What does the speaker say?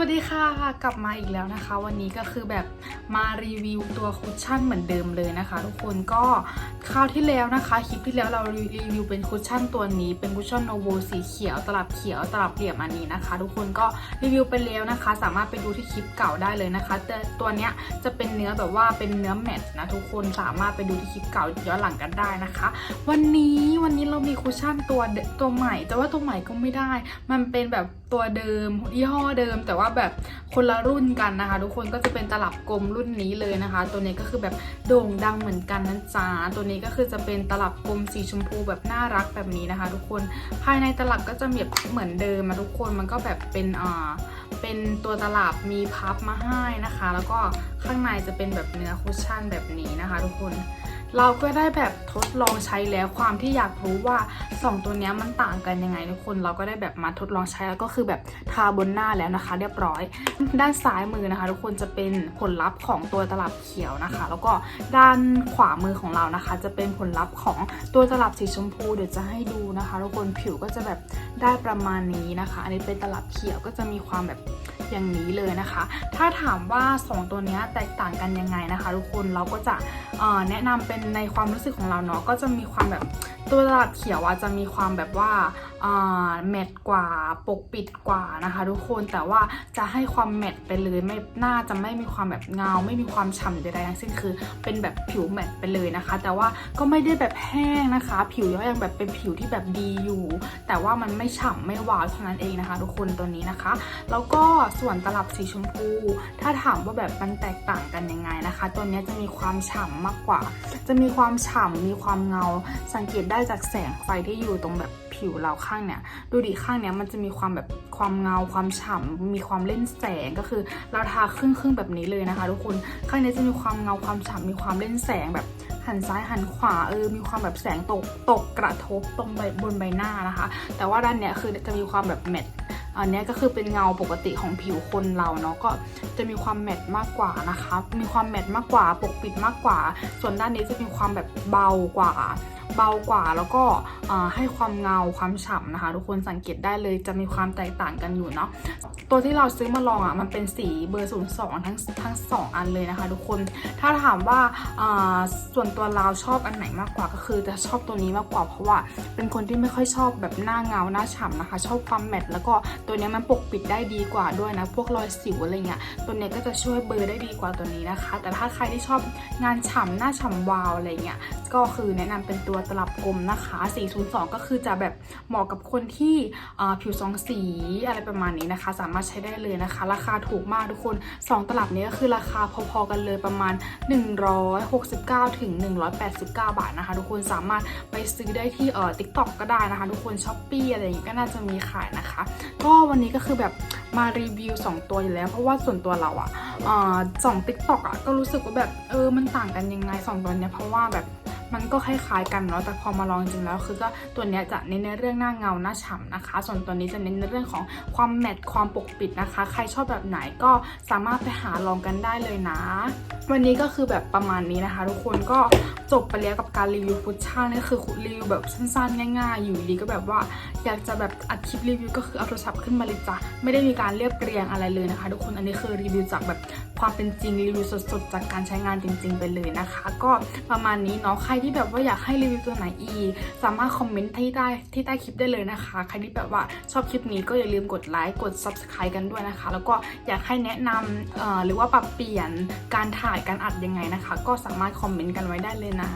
วัสดีค่ะ กลับมาอีกแล้วนะคะ วันนี้ก็คือแบบมารีวิวตัวคุชชั่นเหมือนเดิมเลยนะคะ ทุกคนก็คราวที่แล้วนะคะคลิปที่แล้วเรารีวิวเป็นคุชชั่นตัวนี้เป็นคุชชั่นโนโวสีเขียวตลับเขียวตลับเหลี่ยมอันนี้นะคะ ทุกคนก็รีวิวไปแล้วนะคะ สามารถไปดูที่คลิปเก่าได้เลยนะคะแต่ตัวเนี้ยจะเป็นเนื้อแบบว่าเป็นเนื้อแมตต์นะทุกคนสามารถไปดูที่คลิปเก่าย้อนหลังกันได้นะคะ วันนี้วันนี้เรามีคุชชั่นตัวตัวใหม่ แต่ว่าตัวใหม่ก็ไม่ได้ มันเป็นแบบ ตัวเดิมยี่ห้อเดิม แต่ว่าแบบคนละรุ่นกันนะคะ ทุกคนก็จะเป็นตลับกลมรุ่นนี้เลยนะคะ ตัวนี้ก็คือแบบโด่งดังเหมือนกันนะจ๊ะตัวนี้ก็คือจะเป็นตลับกลมสีชมพูแบบน่ารักแบบนี้นะคะ ทุกคนภายในตลับก็จะมีแบบเหมือนเดิมมาทุกคนมันก็แบบเป็นอ่าเป็นตัวตลับมีพับมาให้นะคะ แล้วก็ข้างในจะเป็นแบบเนื้อคุชชั่นแบบนี้นะคะ ทุกคน เราก็ได้แบบทดลองใช้แล้วความที่อยากรู้ว่า 2 ตัวนี้มันต่างกันยังไงทุกคนเราก็ได้แบบมาทดลองใช้แล้วก็คือแบบทาบนหน้าแล้วนะคะ เรียบร้อย ด้านซ้ายมือนะคะ ทุกคนจะเป็นผลลัพธ์ของตัวตลับเขียวนะคะ แล้วก็ด้านขวามือของเรานะคะ จะเป็นผลลัพธ์ของตัวตลับสีชมพูเดี๋ยวจะให้ดูนะคะทุกคนผิวก็จะแบบได้ประมาณนี้นะคะ อันนี้เป็นตลับเขียวก็จะมีความแบบอย่างนี้เลยนะคะ ถ้าถามว่า 2 ตัวนี้แตกต่างกันยังไงนะคะ ทุกคนเราก็จะแนะนำเป็นในความรู้สึกของเราเนาะก็จะมีความแบบ ตัวตลับเขียวอะจะมีความแบบว่าอ่าแมตกว่าปกปิดกว่านะคะ ทุกคนแต่ว่าจะให้ความแมตไปเลยไม่น่าจะไม่มีความแบบเงา ไม่มีความฉ่ำใดๆทั้งสิ้นคือ เป็นแบบผิวแมตไปเลยนะคะ แต่ว่าก็ไม่ได้แบบแห้งนะคะ ผิวก็ยังแบบเป็นผิวที่แบบดีอยู่ แต่ว่ามันไม่ฉ่ำไม่หวานเท่านั้นเองนะคะ ทุกคนตัวนี้นะคะ แล้วก็ส่วนตลับสีชมพู ถ้าถามว่าแบบมันแตกต่างกันยังไงนะคะ ตัวเนี้ยจะมีความฉ่ำมากกว่า จะมีความฉ่ำมีความเงาสังเกตได้ได้จากแสงไฟที่อยู่ตรงแบบผิวเราข้างเนี่ย ดูดิข้างเนี้ยมันจะมีความแบบความเงาความฉ่ำมีความเล่นแสงก็คือเราทาครึ่งครึ่งแบบนี้เลยนะคะ ทุกคนข้างเนี้ยจะมีความเงาความฉ่ำมีความเล่นแสงแบบหันซ้ายหันขวาเออมีความแบบแสงตกตกกระทบตรงใบบนใบหน้านะคะ แต่ว่าด้านเนี้ยคือจะมีความแบบแมตอันเนี้ยก็คือเป็นเงาปกติของผิวคนเราเนาะก็จะมีความแมตต์มากกว่านะคะ มีความแมตต์มากกว่า ปกปิดมากกว่า ส่วนด้านนี้จะมีความแบบเบากว่า เบากว่าแล้วก็ให้ความเงาความฉ่ำนะคะ ทุกคนสังเกตได้เลยจะมีความแตกต่างกันอยู่เนาะตัวที่เราซื้อมาลองอะมันเป็นสีเบอร์ 02 ทั้งทั้ง 2 อันเลยนะคะ ทุกคนถ้าถามว่าส่วนตัวเราชอบอันไหนมากกว่าก็คือจะชอบตัวนี้มากกว่าเพราะว่าเป็นคนที่ไม่ค่อยชอบแบบหน้าเงาหน้าฉ่ำนะคะ ชอบความแมตต์แล้วก็ตัวนี้มันปกปิดได้ดีกว่าด้วยนะพวกรอยสิวอะไรเงี้ยตัวเนี้ก็จะช่วยเบลอร์ได้ดีกว่าตัวนี้นะคะ แต่ถ้าใครที่ชอบงานฉ่ำหน้าฉ่ำวาวอะไรเงี้ยก็คือแนะนำเป็นตัวตลับกลมนะคะ 402 ก็คือจะแบบเหมาะกับคนที่ผิวสองสีอะไรประมาณนี้นะคะ สามารถใช้ได้เลยนะคะ ราคาถูกมากทุกคน 2 ตลับนี้ก็คือราคาพอๆกันเลยประมาณ 169 ถึง 189 บาทนะคะ ทุกคนสามารถไปซื้อได้ที่เอ่อ TikTok ก็ได้นะคะ ทุกคนช้อปปี้อะไรอย่างงี้ก็น่าจะมีขายนะคะ ก็วันนี้ก็คือแบบมารีวิว 2 ตัวอยู่แล้ว เพราะว่าส่วนตัวเราอะอ่าสอง TikTok อะก็รู้สึกว่าแบบเออมันต่างกันยังไง 2 ตัวเนี้ยเพราะว่าแบบ มันก็คล้ายๆกันเนาะแต่พอมาลองจริงแล้ว คือก็ตัวเนี้ยจะเน้นในเรื่องหน้าเงาหน้าฉ่ำนะคะ ส่วนตัวนี้จะเน้นในเรื่องของความแมตต์ความปกปิดนะคะ ใครชอบแบบไหนก็สามารถไปหาลองกันได้เลยนะ วันนี้ก็คือแบบประมาณนี้นะคะ ทุกคนก็จบไปแล้วกับการรีวิวฟุตชั่นนี่คือรีวิวแบบสั้นๆ ง่ายๆ อยู่ดีก็แบบว่าอยากจะแบบอัดคลิปรีวิวก็คือเอาโทรศัพท์ขึ้นมาเลยจ้ะไม่ได้มีการเรียบเรียงอะไรเลยนะคะ ทุกคนอันนี้คือรีวิวจากแบบ ความเป็นจริงรีวิวสดๆ จากการใช้งานจริง ๆ ไปเลยนะคะ ก็ประมาณนี้เนาะใครที่แบบว่าอยากให้รีวิวตัวไหนอีกสามารถคอมเมนต์ที่ใต้ที่ใต้คลิปได้เลยนะคะ ใครที่แบบว่าชอบคลิปนี้ก็อย่าลืมกดไลค์กด subscribe กันด้วยนะคะ แล้วก็อยากให้แนะนำหรือว่าปรับเปลี่ยนการถ่ายการอัดยังไงนะคะ ก็สามารถคอมเมนต์กันไว้ได้เลยนะ